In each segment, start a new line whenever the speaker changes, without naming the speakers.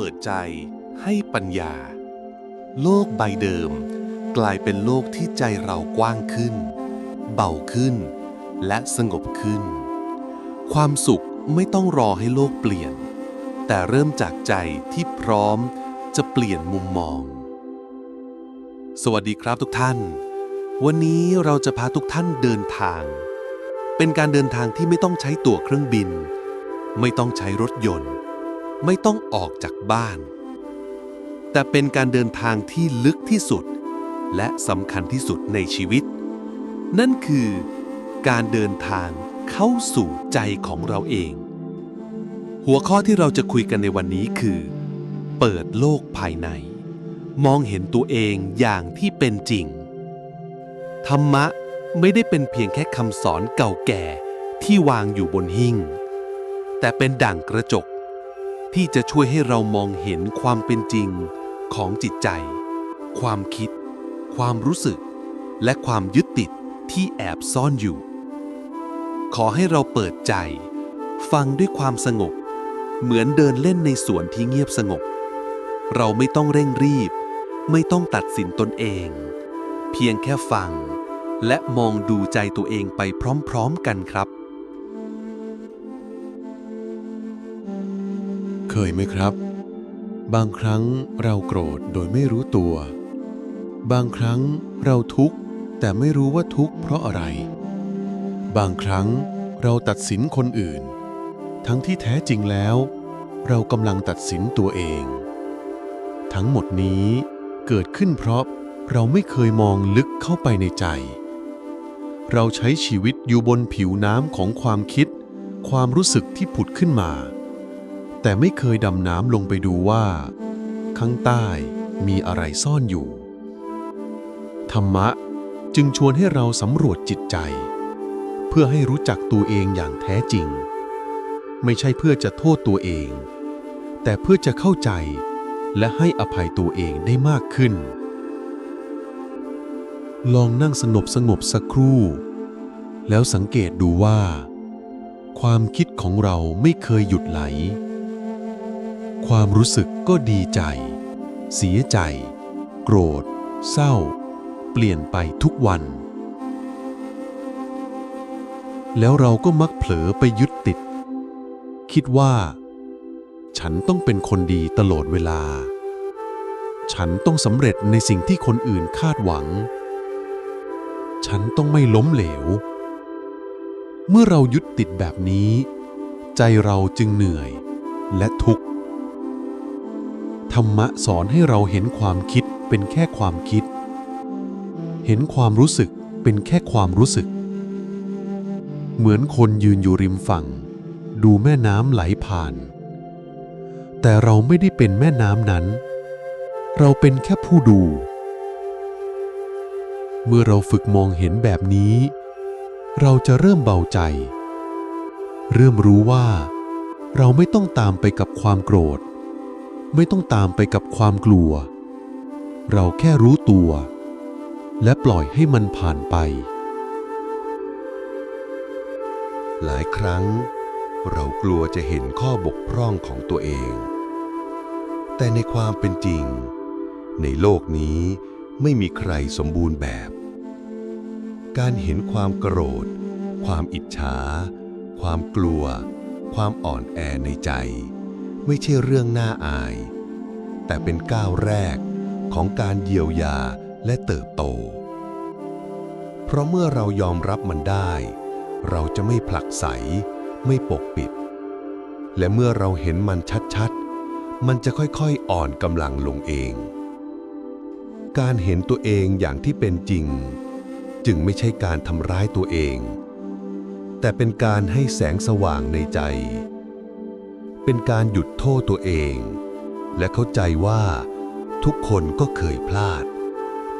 เปิดใจให้ปัญญา โลกใบเดิม กลายเป็นโลกที่ใจเรากว้างขึ้น เบาขึ้น และสงบขึ้น ความสุขไม่ต้องรอให้โลกเปลี่ยน แต่เริ่มจากใจที่พร้อมจะเปลี่ยนมุมมอง สวัสดีครับทุกท่าน วันนี้เราจะพาทุกท่านเดินทาง เป็นการเดินทางที่ไม่ต้องใช้ตั๋วเครื่องบิน ไม่ต้องใช้รถยนต์ ไม่ต้องออกจากบ้าน แต่เป็นการเดินทางที่ลึกที่สุด และสำคัญที่สุดในชีวิต นั่นคือการเดินทางเข้าสู่ใจของเราเอง หัวข้อที่เราจะคุยกันในวันนี้คือ เปิดโลกภายใน มองเห็นตัวเองอย่างที่เป็นจริง ธรรมะไม่ได้เป็นเพียงแค่คำสอนเก่าแก่ที่วางอยู่บนหิ้งแต่เป็นด่างกระจก ที่จะช่วยให้เรามองเห็นความเป็นจริงของจิตใจ ความคิด ความรู้สึก และความยึดติดที่แอบซ่อนอยู่ ขอให้เราเปิดใจ ฟังด้วยความสงบ เหมือนเดินเล่นในสวนที่เงียบสงบ เราไม่ต้องเร่งรีบ ไม่ต้องตัดสินตนเอง เพียงแค่ฟัง และมองดูใจตัวเองไปพร้อมๆกันครับ
ยไหมครับ บางครั้งเราโกรธโดยไม่รู้ตัว บางครั้งเราทุกข์แต่ไม่รู้ว่าทุกข์เพราะอะไร บางครั้งเราตัดสินคนอื่น ทั้งที่แท้จริงแล้ว เรากำลังตัดสินตัวเอง ทั้งหมดนี้เกิดขึ้นเพราะเราไม่เคยมองลึกเข้าไปในใจ เราใช้ชีวิตอยู่บนผิวน้ำของความคิด ความรู้สึกที่ผุดขึ้นมา แต่ไม่เคยดำน้ำลงไปดูว่า ข้างใต้มีอะไรซ่อนอยู่ ธรรมะจึงชวนให้เราสำรวจจิตใจ เพื่อให้รู้จักตัวเองอย่างแท้จริง ไม่ใช่เพื่อจะโทษตัวเอง แต่เพื่อจะเข้าใจและให้อภัยตัวเองได้มากขึ้น ลองนั่งสงบสงบสักครู่ แล้วสังเกตดูว่า ความคิดของเราไม่เคยหยุดไหล ความรู้สึกก็ดีใจ เสียใจ โกรธ เศร้า เปลี่ยนไปทุกวัน แล้วเราก็มักเผลอไปยึดติด คิดว่า ฉันต้องเป็นคนดีตลอดเวลา ฉันต้องสำเร็จในสิ่งที่คนอื่นคาดหวัง ฉันต้องไม่ล้มเหลว เมื่อเรายึดติดแบบนี้ ใจเราจึงเหนื่อยและทุกข์ ธรรมะสอนให้เราเห็นความคิดเป็นแค่ความคิด เห็นความรู้สึกเป็นแค่ความรู้สึก เหมือนคนยืนอยู่ริมฝั่ง ดูแม่น้ำไหลผ่าน แต่เราไม่ได้เป็นแม่น้ำนั้น เราเป็นแค่ผู้ดู เมื่อเราฝึกมองเห็นแบบนี้ เราจะเริ่มเบาใจ เริ่มรู้ว่า เราไม่ต้องตามไปกับความโกรธ ไม่ต้องตามไปกับความกลัว เราแค่รู้ตัว และปล่อยให้มันผ่านไป
หลายครั้ง เรากลัวจะเห็นข้อบกพร่องของตัวเอง แต่ในความเป็นจริง ในโลกนี้ไม่มีใครสมบูรณ์แบบ การเห็นความโกรธ ความอิจฉา ความกลัว ความอ่อนแอในใจ ไม่ใช่เรื่องน่าอาย แต่เป็นก้าวแรกของการเยียวยาและเติบโต เพราะเมื่อเรายอมรับมันได้ เราจะไม่ผลักไส ไม่ปกปิด และเมื่อเราเห็นมันชัดๆ มันจะค่อยๆอ่อนกำลังลงเอง การเห็นตัวเองอย่างที่เป็นจริง จึงไม่ใช่การทำร้ายตัวเอง แต่เป็นการให้แสงสว่างในใจ เป็นการหยุดโทษตัวเอง และเข้าใจว่า ทุกคนก็เคยพลาด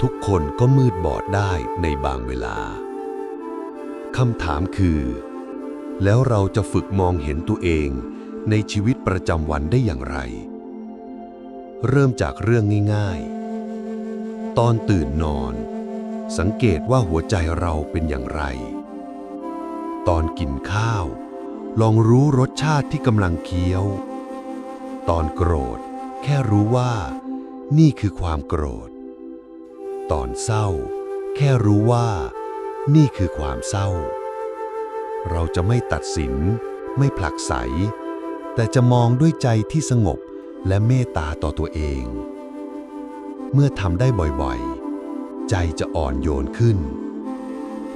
ทุกคนก็มืดบอดได้ในบางเวลาคำถามคือ แล้วเราจะฝึกมองเห็นตัวเองในชีวิตประจำวันได้อย่างไร เริ่มจากเรื่องง่ายๆ ตอนตื่นนอน สังเกตว่าหัวใจเราเป็นอย่างไร ตอนกินข้าว ลองรู้รสชาติที่กำลังเคี้ยว ตอนโกรธ แค่รู้ว่า นี่คือความโกรธ ตอนเศร้า แค่รู้ว่า นี่คือความเศร้า เราจะไม่ตัดสิน ไม่ผลักไส แต่จะมองด้วยใจที่สงบและเมตตาต่อตัวเอง เมื่อทำได้บ่อยๆ ใจจะอ่อนโยนขึ้น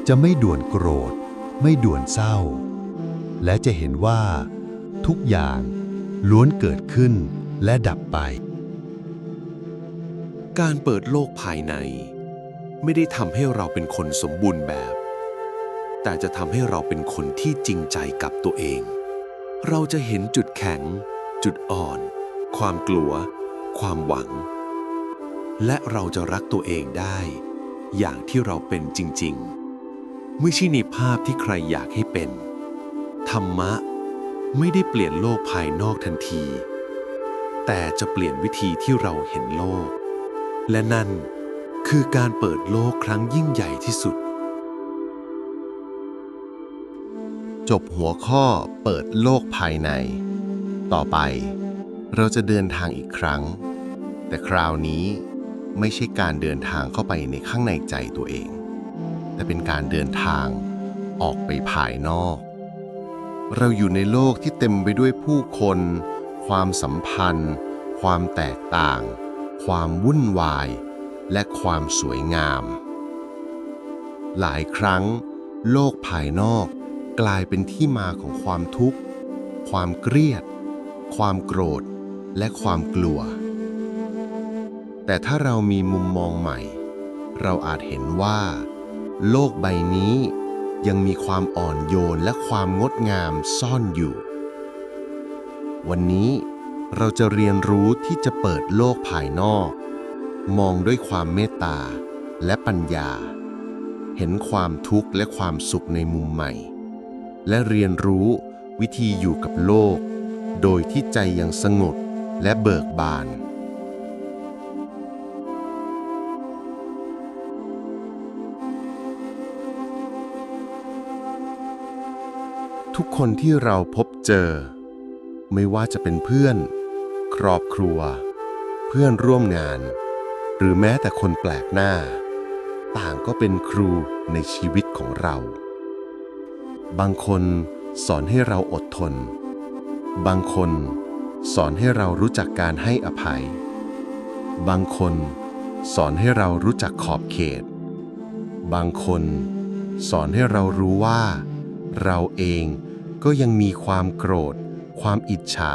จะไม่ด่วนโกรธ ไม่ด่วนเศร้า และจะเห็นว่า ทุกอย่างล้วนเกิดขึ้นและดับไป
การเปิดโลกภายใน ไม่ได้ทำให้เราเป็นคนสมบูรณ์แบบ แต่จะทำให้เราเป็นคนที่จริงใจกับตัวเอง เราจะเห็นจุดแข็ง จุดอ่อน ความกลัว ความหวัง และเราจะรักตัวเองได้ อย่างที่เราเป็นจริง ๆ ไม่ใช่ในภาพที่ใครอยากให้เป็น ธรรมะไม่ได้เปลี่ยนโลกภายนอกทันที แต่จะเปลี่ยนวิธีที่เราเห็นโลก และนั่นคือการเปิดโลกครั้งยิ่งใหญ่ที่สุด จบหัวข้อเปิดโลกภายใน ต่อไป เราจะเดินทางอีกครั้ง แต่คราวนี้ไม่ใช่การเดินทางเข้าไปในข้างในใจตัวเอง แต่เป็นการเดินทางออกไปภายนอก เราอยู่ในโลกที่เต็มไปด้วยผู้คน ความสัมพันธ์ ความแตกต่าง ความวุ่นวาย และความสวยงาม หลายครั้ง โลกภายนอกกลายเป็นที่มาของความทุกข์ ความเครียด ความโกรธ และความกลัว แต่ถ้าเรามีมุมมองใหม่ เราอาจเห็นว่า โลกใบนี้ ยังมีความอ่อนโยนและความงดงามซ่อนอยู่ วันนี้เราจะเรียนรู้ที่จะเปิดโลกภายนอก มองด้วยความเมตตาและปัญญา เห็นความทุกข์และความสุขในมุมใหม่ และเรียนรู้วิธีอยู่กับโลก โดยที่ใจยังสงบและเบิกบาน ทุกคนที่เราพบเจอ ไม่ว่าจะเป็นเพื่อน ครอบครัว เพื่อนร่วมงาน หรือแม้แต่คนแปลกหน้า ต่างก็เป็นครูในชีวิตของเรา บางคนสอนให้เราอดทน บางคนสอนให้เรารู้จักการให้อภัย บางคนสอนให้เรารู้จักขอบเขต บางคนสอนให้เรารู้ว่า เราเองก็ยังมีความโกรธ ความอิจฉา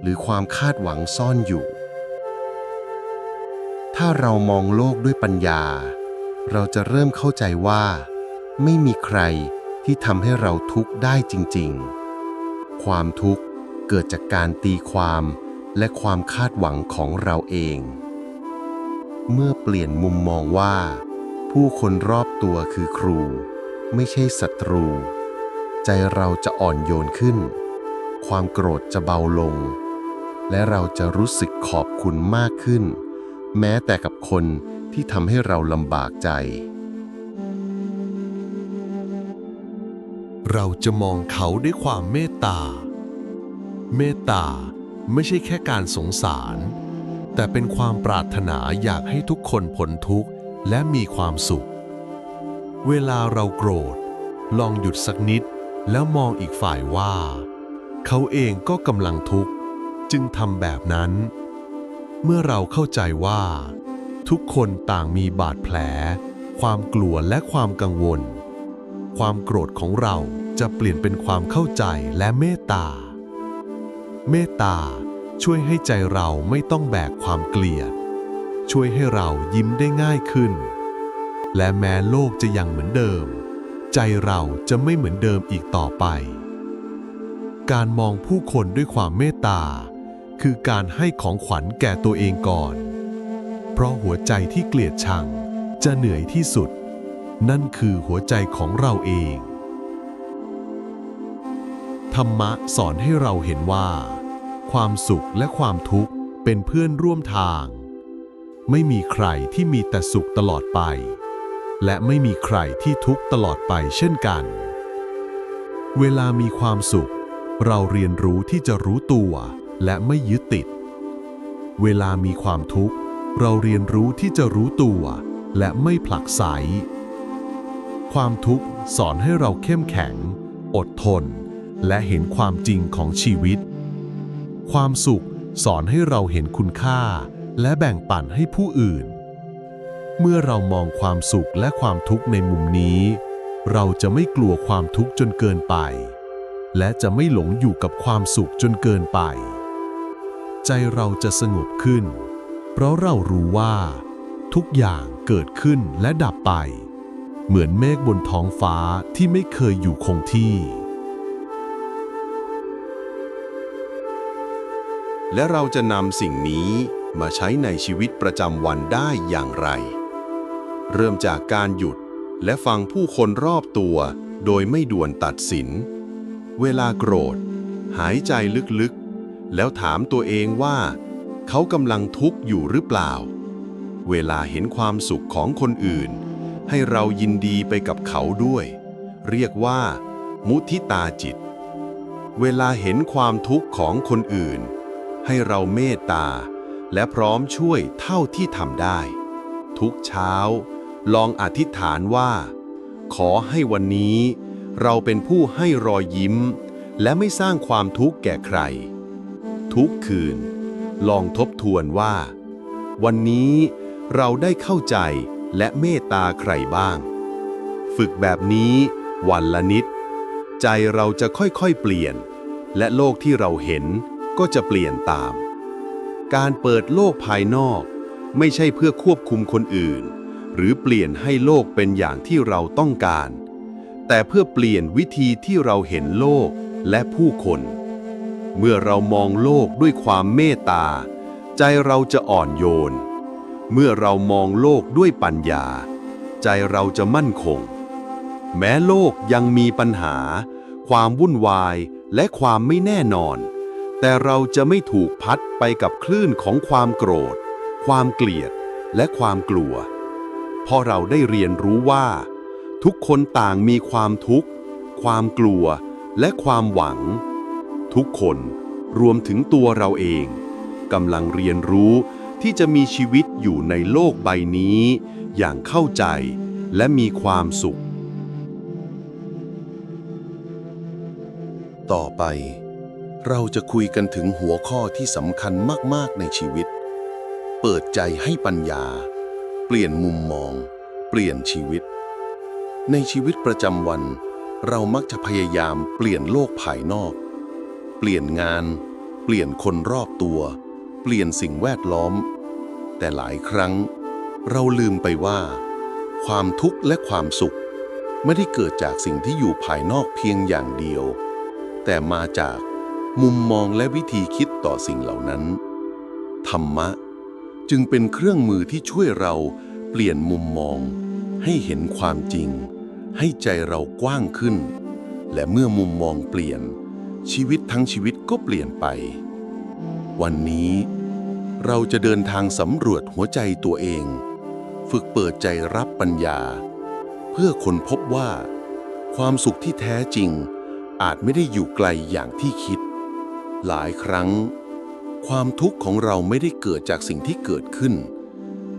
หรือความคาดหวังซ่อนอยู่ ถ้าเรามองโลกด้วยปัญญา เราจะเริ่มเข้าใจว่า ไม่มีใครที่ทำให้เราทุกข์ได้จริง ๆ ความทุกข์เกิดจากการตีความและความคาดหวังของเราเอง เมื่อเปลี่ยนมุมมองว่า ผู้คนรอบตัวคือครู ไม่ใช่ศัตรู ใจเราจะอ่อนโยนขึ้น ความโกรธจะเบาลง และเราจะรู้สึกขอบคุณมากขึ้น แม้แต่กับคนที่ทำให้เราลำบากใจ
เราจะมองเขาด้วยความเมตตา เมตตาไม่ใช่แค่การสงสาร แต่เป็นความปรารถนาอยากให้ทุกคนพ้นทุกข์และมีความสุข เวลาเราโกรธ ลองหยุดสักนิด แล้วมองอีกฝ่ายว่า เขาเองก็กำลังทุกข์ จึงทำแบบนั้น เมื่อเราเข้าใจว่า ทุกคนต่างมีบาดแผล ความกลัวและความกังวล ความโกรธของเราจะเปลี่ยนเป็นความเข้าใจและเมตตา เมตตาช่วยให้ใจเราไม่ต้องแบกความเกลียด ช่วยให้เรายิ้มได้ง่ายขึ้น และแม้โลกจะยังเหมือนเดิม ใจเราจะไม่เหมือนเดิมอีกต่อไป การมองผู้คนด้วยความเมตตา คือการให้ของขวัญแก่ตัวเองก่อน เพราะหัวใจที่เกลียดชังจะเหนื่อยที่สุด นั่นคือหัวใจของเราเอง ธรรมะสอนให้เราเห็นว่า ความสุขและความทุกข์เป็นเพื่อนร่วมทาง ไม่มีใครที่มีแต่สุขตลอดไป และไม่มีใครที่ทุกข์ตลอดไปเช่นกัน เวลามีความสุข เราเรียนรู้ที่จะรู้ตัวและไม่ยึดติด
เวลามีความทุกข์ เราเรียนรู้ที่จะรู้ตัวและไม่ผลักไส ความทุกข์สอนให้เราเข้มแข็ง อดทน และเห็นความจริงของชีวิต ความสุขสอนให้เราเห็นคุณค่า และแบ่งปันให้ผู้อื่น เมื่อเรามองความสุขและความทุกข์ในมุมนี้ เราจะไม่กลัวความทุกข์จนเกินไป และจะไม่หลงอยู่กับความสุขจนเกินไป ใจเราจะสงบขึ้น เพราะเรารู้ว่า ทุกอย่างเกิดขึ้นและดับไป เหมือนเมฆบนท้องฟ้าที่ไม่เคยอยู่คงที่
และเราจะนำสิ่งนี้มาใช้ในชีวิตประจำวันได้อย่างไร เริ่มจากการหยุดและฟังผู้คนรอบตัว โดยไม่ด่วนตัดสิน เวลาโกรธ หายใจลึกๆ แล้วถามตัวเองว่า เขากำลังทุกข์อยู่หรือเปล่า เวลาเห็นความสุขของคนอื่น ให้เรายินดีไปกับเขาด้วย เรียกว่า มุทิตาจิต เวลาเห็นความทุกข์ของคนอื่น ให้เราเมตตา และพร้อมช่วยเท่าที่ทำได้ ทุกเช้า ลองอธิษฐานว่า ขอให้วันนี้ เราเป็นผู้ให้รอยยิ้ม และไม่สร้างความทุกข์แก่ใคร ทุกคืน ลองทบทวนว่า วันนี้เราได้เข้าใจและเมตตาใครบ้าง ฝึกแบบนี้วันละนิด ใจเราจะค่อยๆเปลี่ยน และโลกที่เราเห็นก็จะเปลี่ยนตาม การเปิดโลกภายนอก ไม่ใช่เพื่อควบคุมคนอื่น หรือเปลี่ยนให้โลกเป็นอย่างที่เราต้องการ แต่เพื่อเปลี่ยนวิธีที่เราเห็นโลกและผู้คน เมื่อเรามองโลกด้วยความเมตตา ใจเราจะอ่อนโยน เมื่อเรามองโลกด้วยปัญญา ใจเราจะมั่นคง แม้โลกยังมีปัญหา ความวุ่นวายและความไม่แน่นอน แต่เราจะไม่ถูกพัดไปกับคลื่นของความโกรธ ความเกลียดและความกลัว เพราะเราได้เรียนรู้ว่า ทุกคนต่างมีความทุกข์ ความกลัว และความหวัง ทุกคนรวมถึงตัวเราเองกำลังเรียนรู้ที่จะมีชีวิตอยู่ในโลกใบนี้ อย่างเข้าใจและมีความสุข ต่อไป เราจะคุยกันถึงหัวข้อที่สำคัญมาก ๆ ในชีวิต เปิดใจให้ปัญญา ลี่ยนมุมมอง เปลี่ยนชีวิต ในชีวิตประจำวัน เรามักจะพยายามเปลี่ยนโลกภายนอก เปลี่ยนงาน เปลี่ยนคนรอบตัว เปลี่ยนสิ่งแวดล้อม แต่หลายครั้ง เราลืมไปว่า ความทุกข์และความสุข ไม่ได้เกิดจากสิ่งที่อยู่ภายนอกเพียงอย่างเดียว แต่มาจากมุมมองและวิธีคิดต่อสิ่งเหล่านั้น ธรรมะ จึงเป็นเครื่องมือที่ช่วยเราเปลี่ยนมุมมอง ให้เห็นความจริง ให้ใจเรากว้างขึ้น และเมื่อมุมมองเปลี่ยน ชีวิตทั้งชีวิตก็เปลี่ยนไป วันนี้เราจะเดินทางสำรวจหัวใจตัวเอง ฝึกเปิดใจรับปัญญา เพื่อค้นพบว่า ความสุขที่แท้จริง อาจไม่ได้อยู่ไกลอย่างที่คิด หลายครั้ง ความทุกข์ของเราไม่ได้เกิดจากสิ่งที่เกิดขึ้น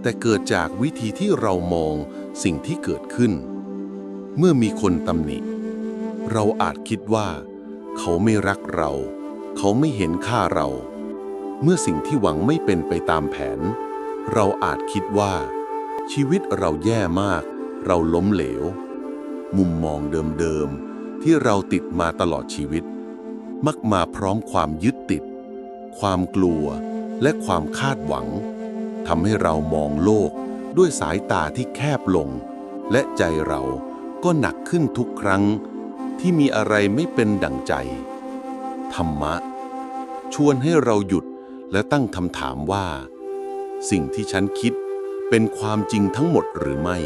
แต่เกิดจากวิธีที่เรามองสิ่งที่เกิดขึ้น เมื่อมีคนตำหนิ เราอาจคิดว่า เขาไม่รักเรา เขาไม่เห็นค่าเรา เมื่อสิ่งที่หวังไม่เป็นไปตามแผน เราอาจคิดว่า ชีวิตเราแย่มาก เราล้มเหลว มุมมองเดิมๆที่เราติดมาตลอดชีวิต มักมาพร้อมความยึดติด ความกลัว และความคาดหวังทำให้เรามองโลกด้วยสายตาที่แคบลง และใจเราก็หนักขึ้นทุกครั้งที่มีอะไรไม่เป็นดั่งใจ ธรรมะ ชวนให้เราหยุดและตั้งคำถามว่า สิ่งที่ฉันคิดเป็นความจริงทั้งหมดหรือไม่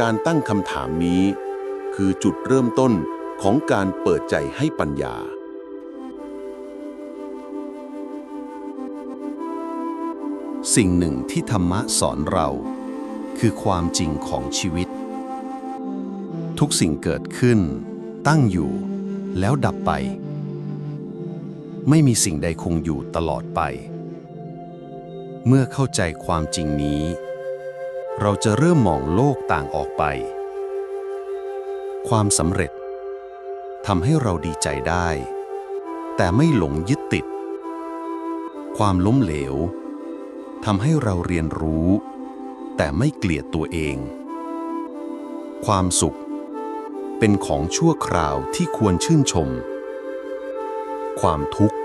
การตั้งคำถามนี้ คือจุดเริ่มต้นของการเปิดใจให้ปัญญา
สิ่งหนึ่งที่ธรรมะสอนเรา คือความจริงของชีวิต ทุกสิ่งเกิดขึ้น ตั้งอยู่ แล้วดับไป ไม่มีสิ่งใดคงอยู่ตลอดไป เมื่อเข้าใจความจริงนี้ เราจะเริ่มมองโลกต่างออกไป ความสำเร็จทำให้เราดีใจได้ แต่ไม่หลงยึดติด ความล้มเหลว ทำให้เราเรียนรู้ แต่ไม่เกลียดตัวเอง ความสุข เป็นของชั่วคราวที่ควรชื่นชม ความทุกข์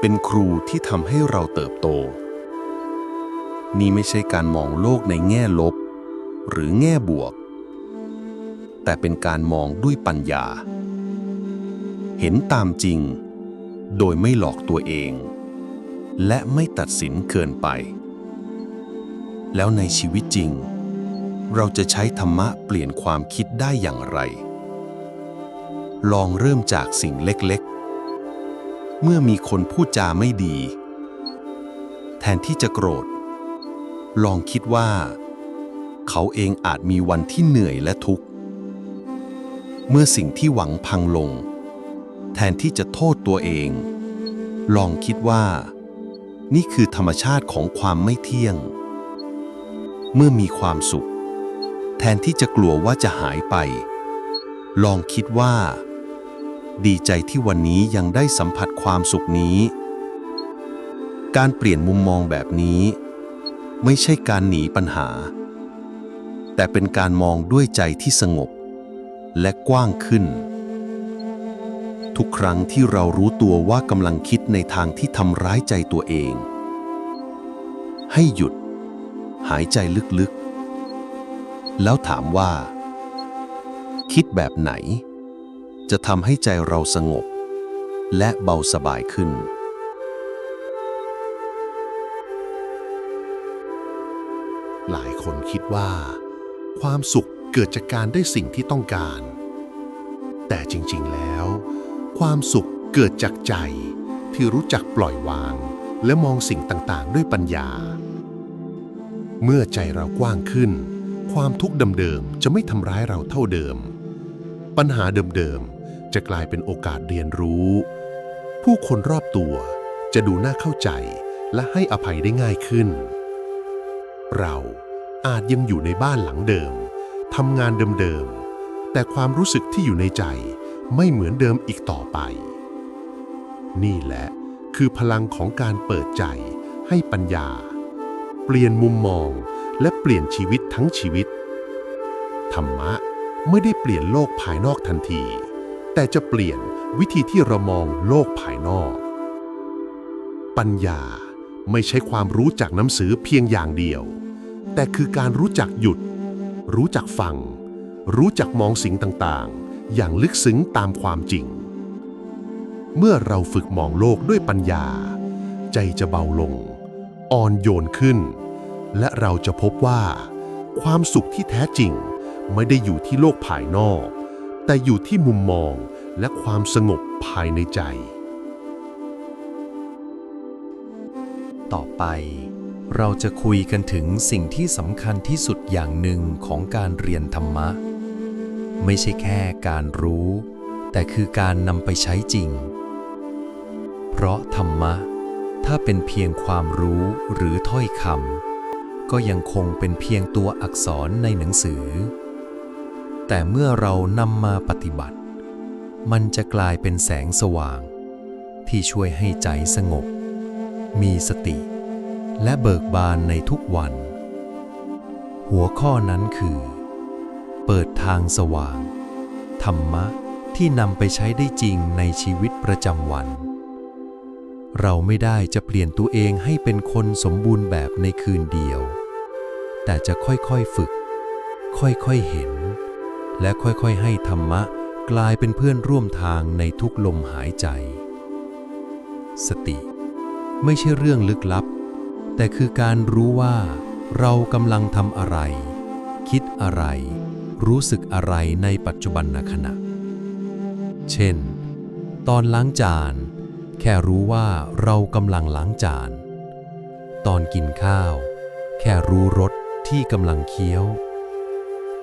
เป็นครูที่ทำให้เราเติบโต นี่ไม่ใช่การมองโลกในแง่ลบ หรือแง่บวก แต่เป็นการมองด้วยปัญญา เห็นตามจริง โดยไม่หลอกตัวเอง และไม่ตัดสินเกินไป แล้วในชีวิตจริง เราจะใช้ธรรมะเปลี่ยนความคิดได้อย่างไร ลองเริ่มจากสิ่งเล็กๆ เมื่อมีคนพูดจาไม่ดี แทนที่จะโกรธ ลองคิดว่า เขาเองอาจมีวันที่เหนื่อยและทุกข์ เมื่อสิ่งที่หวังพังลง แทนที่จะโทษตัวเองลองคิดว่า นี่คือธรรมชาติของความไม่เที่ยง เมื่อมีความสุข แทนที่จะกลัวว่าจะหายไป ลองคิดว่า ดีใจที่วันนี้ยังได้สัมผัสความสุขนี้ การเปลี่ยนมุมมองแบบนี้ ไม่ใช่การหนีปัญหา แต่เป็นการมองด้วยใจที่สงบ และกว้างขึ้น ทุกครั้งที่เรารู้ตัวว่ากำลังคิดในทางที่ทำร้ายใจตัวเอง ให้หยุด หายใจลึกๆ แล้วถามว่า คิดแบบไหน จะทำให้ใจเราสงบ และเบาสบายขึ้น
หลายคนคิดว่า ความสุขเกิดจากการได้สิ่งที่ต้องการ แต่จริงๆแล้ว ความสุขเกิดจากใจ ที่รู้จักปล่อยวาง และมองสิ่งต่างๆ ด้วยปัญญา เมื่อใจเรากว้างขึ้น ความทุกข์เดิมๆจะไม่ทำร้ายเราเท่าเดิม ปัญหาเดิมๆจะกลายเป็นโอกาสเรียนรู้ ผู้คนรอบตัวจะดูน่าเข้าใจและให้อภัยได้ง่ายขึ้น เราอาจยังอยู่ในบ้านหลังเดิมทำงานเดิมๆแต่ความรู้สึกที่อยู่ในใจ ไม่เหมือนเดิมอีกต่อไป นี่แหละคือพลังของการเปิดใจให้ปัญญา เปลี่ยนมุมมองและเปลี่ยนชีวิตทั้งชีวิต ธรรมะไม่ได้เปลี่ยนโลกภายนอกทันที แต่จะเปลี่ยนวิธีที่เรามองโลกภายนอก ปัญญาไม่ใช่ความรู้จากหนังสือเพียงอย่างเดียว แต่คือการรู้จักหยุด รู้จักฟัง รู้จักมองสิ่งต่างๆ อย่างลึกซึ้งตามความจริง เมื่อเราฝึกมองโลกด้วยปัญญา ใจจะเบาลง อ่อนโยนขึ้น และเราจะพบว่า ความสุขที่แท้จริงไม่ได้อยู่ที่โลกภายนอก แต่อยู่ที่มุมมองและความสงบภายในใจ
ต่อไป เราจะคุยกันถึงสิ่งที่สำคัญที่สุดอย่างหนึ่งของการเรียนธรรมะ ไม่ใช่แค่การรู้ แต่คือการนำไปใช้จริง เพราะธรรมะ ถ้าเป็นเพียงความรู้หรือถ้อยคำก็ยังคงเป็นเพียงตัวอักษรในหนังสือ แต่เมื่อเรานำมาปฏิบัติ มันจะกลายเป็นแสงสว่าง ที่ช่วยให้ใจสงบ มีสติ และเบิกบานในทุกวัน หัวข้อนั้นคือ เปิดทางสว่าง ธรรมะที่นำไปใช้ได้จริงในชีวิตประจำวัน เราไม่ได้จะเปลี่ยนตัวเองให้เป็นคนสมบูรณ์แบบในคืนเดียว แต่จะค่อยๆฝึก ค่อยๆเห็น และค่อยๆให้ธรรมะกลายเป็นเพื่อนร่วมทางในทุกลมหายใจ สติ ไม่ใช่เรื่องลึกลับ แต่คือการรู้ว่าเรากำลังทำอะไร คิดอะไร รู้สึกอะไรในปัจจุบันขณะ เช่น ตอนล้างจาน แค่รู้ว่าเรากำลังล้างจาน ตอนกินข้าว แค่รู้รสที่กำลังเคี้ยว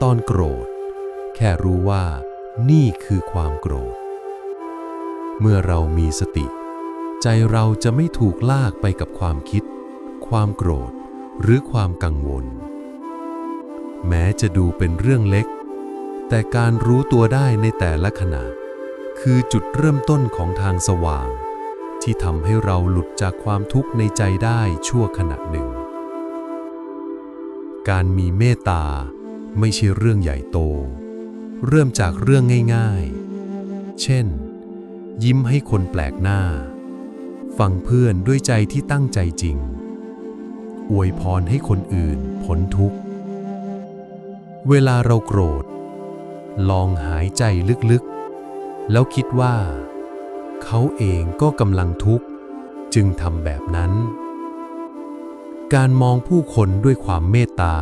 ตอนโกรธ แค่รู้ว่านี่คือความโกรธ เมื่อเรามีสติ ใจเราจะไม่ถูกลากไปกับความคิดค
ความโกรธ หรือความกังวล แม้จะดูเป็นเรื่องเล็ก แต่การรู้ตัวได้ในแต่ละขณะ คือจุดเริ่มต้นของทางสว่าง ที่ทำให้เราหลุดจากความทุกข์ในใจได้ชั่วขณะหนึ่ง การมีเมตตาไม่ใช่เรื่องใหญ่โต เริ่มจากเรื่องง่ายๆ เช่น ยิ้มให้คนแปลกหน้า ฟังเพื่อนด้วยใจที่ตั้งใจจริง อวยพรให้คนอื่นพ้นทุกข์ เวลาเราโกรธ ลองหายใจลึกๆ แล้วคิดว่า เขาเองก็กำลังทุกข์ จึงทำแบบนั้น การมองผู้คนด้วยความเมตตา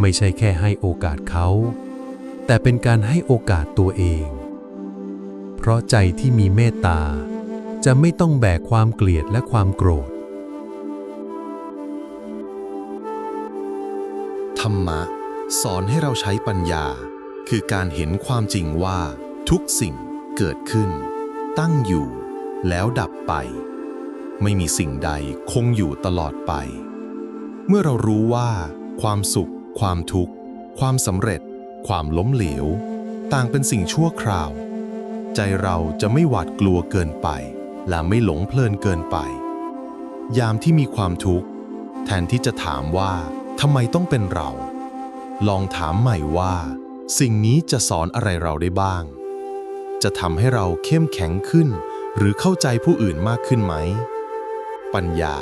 ไม่ใช่แค่ให้โอกาสเขา แต่เป็นการให้โอกาสตัวเอง เพราะใจที่มีเมตตา จะไม่ต้องแบกความเกลียดและความโกรธ
ธรรมะ สอนให้เราใช้ปัญญา คือการเห็นความจริงว่า ทุกสิ่งเกิดขึ้น ตั้งอยู่ แล้วดับไป ไม่มีสิ่งใดคงอยู่ตลอดไป เมื่อเรารู้ว่า ความสุข ความทุกข์ ความสำเร็จ ความล้มเหลว ต่างเป็นสิ่งชั่วคราว ใจเราจะไม่หวาดกลัวเกินไป และไม่หลงเพลินเกินไป ยามที่มีความทุกข์ แทนที่จะถามว่าทำไมต้องเป็นเรา ลองถามใหม่ว่า สิ่งนี้จะสอนอะไรเราได้บ้าง จะทำให้เราเข้มแข็งขึ้น หรือเข้าใจผู้อื่นมากขึ้นไหม ปัญญา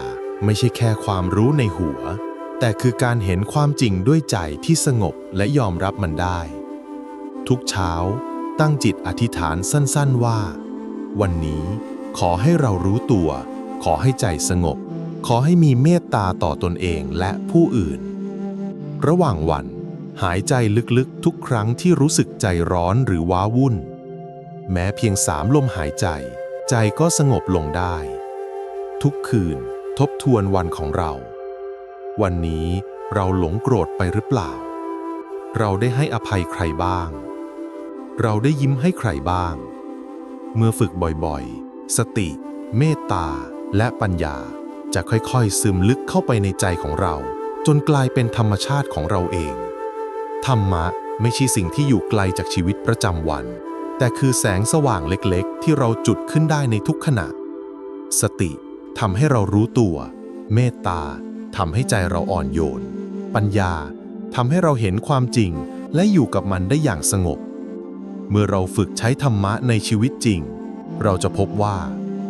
ไม่ใช่แค่ความรู้ในหัว แต่คือการเห็นความจริงด้วยใจที่สงบและยอมรับมันได้ ทุกเช้า ตั้งจิตอธิษฐานสั้นๆว่า วันนี้ขอให้เรารู้ตัว ขอให้ใจสงบ ขอให้มีเมตตาต่อตนเองและผู้อื่น ระหว่างวัน หายใจลึกๆทุกครั้งที่รู้สึกใจร้อนหรือว้าวุ่น แม้เพียงสามลมหายใจ ใจก็สงบลงได้ ทุกคืนทบทวนวันของเรา วันนี้เราหลงโกรธไปหรือเปล่า เราได้ให้อภัยใครบ้าง เราได้ยิ้มให้ใครบ้าง เมื่อฝึกบ่อยๆ สติ เมตตา และปัญญาจะค่อยๆ ซึมลึกเข้าไปในใจของเรา จนกลายเป็นธรรมชาติของเราเอง ธรรมะไม่ใช่สิ่งที่อยู่ไกลจากชีวิตประจำวัน แต่คือแสงสว่างเล็กๆ ที่เราจุดขึ้นได้ในทุกขณะ สติทำให้เรารู้ตัว เมตตาทำให้ใจเราอ่อนโยน ปัญญาทำให้เราเห็นความจริง และอยู่กับมันได้อย่างสงบ เมื่อเราฝึกใช้ธรรมะในชีวิตจริง เราจะพบว่า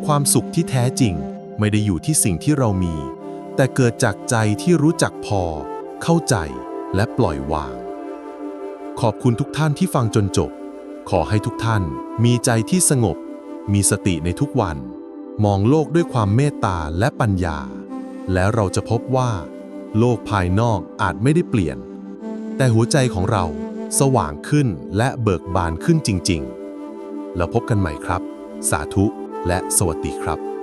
ความสุขที่แท้จริงไม่ได้อยู่ที่สิ่งที่เรามี แต่เกิดจากใจที่รู้จักพอ เข้าใจและปล่อยวาง ขอบคุณทุกท่านที่ฟังจนจบ ขอให้ทุกท่านมีใจที่สงบ มีสติในทุกวัน มองโลกด้วยความเมตตาและปัญญา แล้วเราจะพบว่า โลกภายนอกอาจไม่ได้เปลี่ยน แต่หัวใจของเราสว่างขึ้นและเบิกบานขึ้นจริง ๆ แล้วพบกันใหม่ครับ สาธุและสวัสดีครับ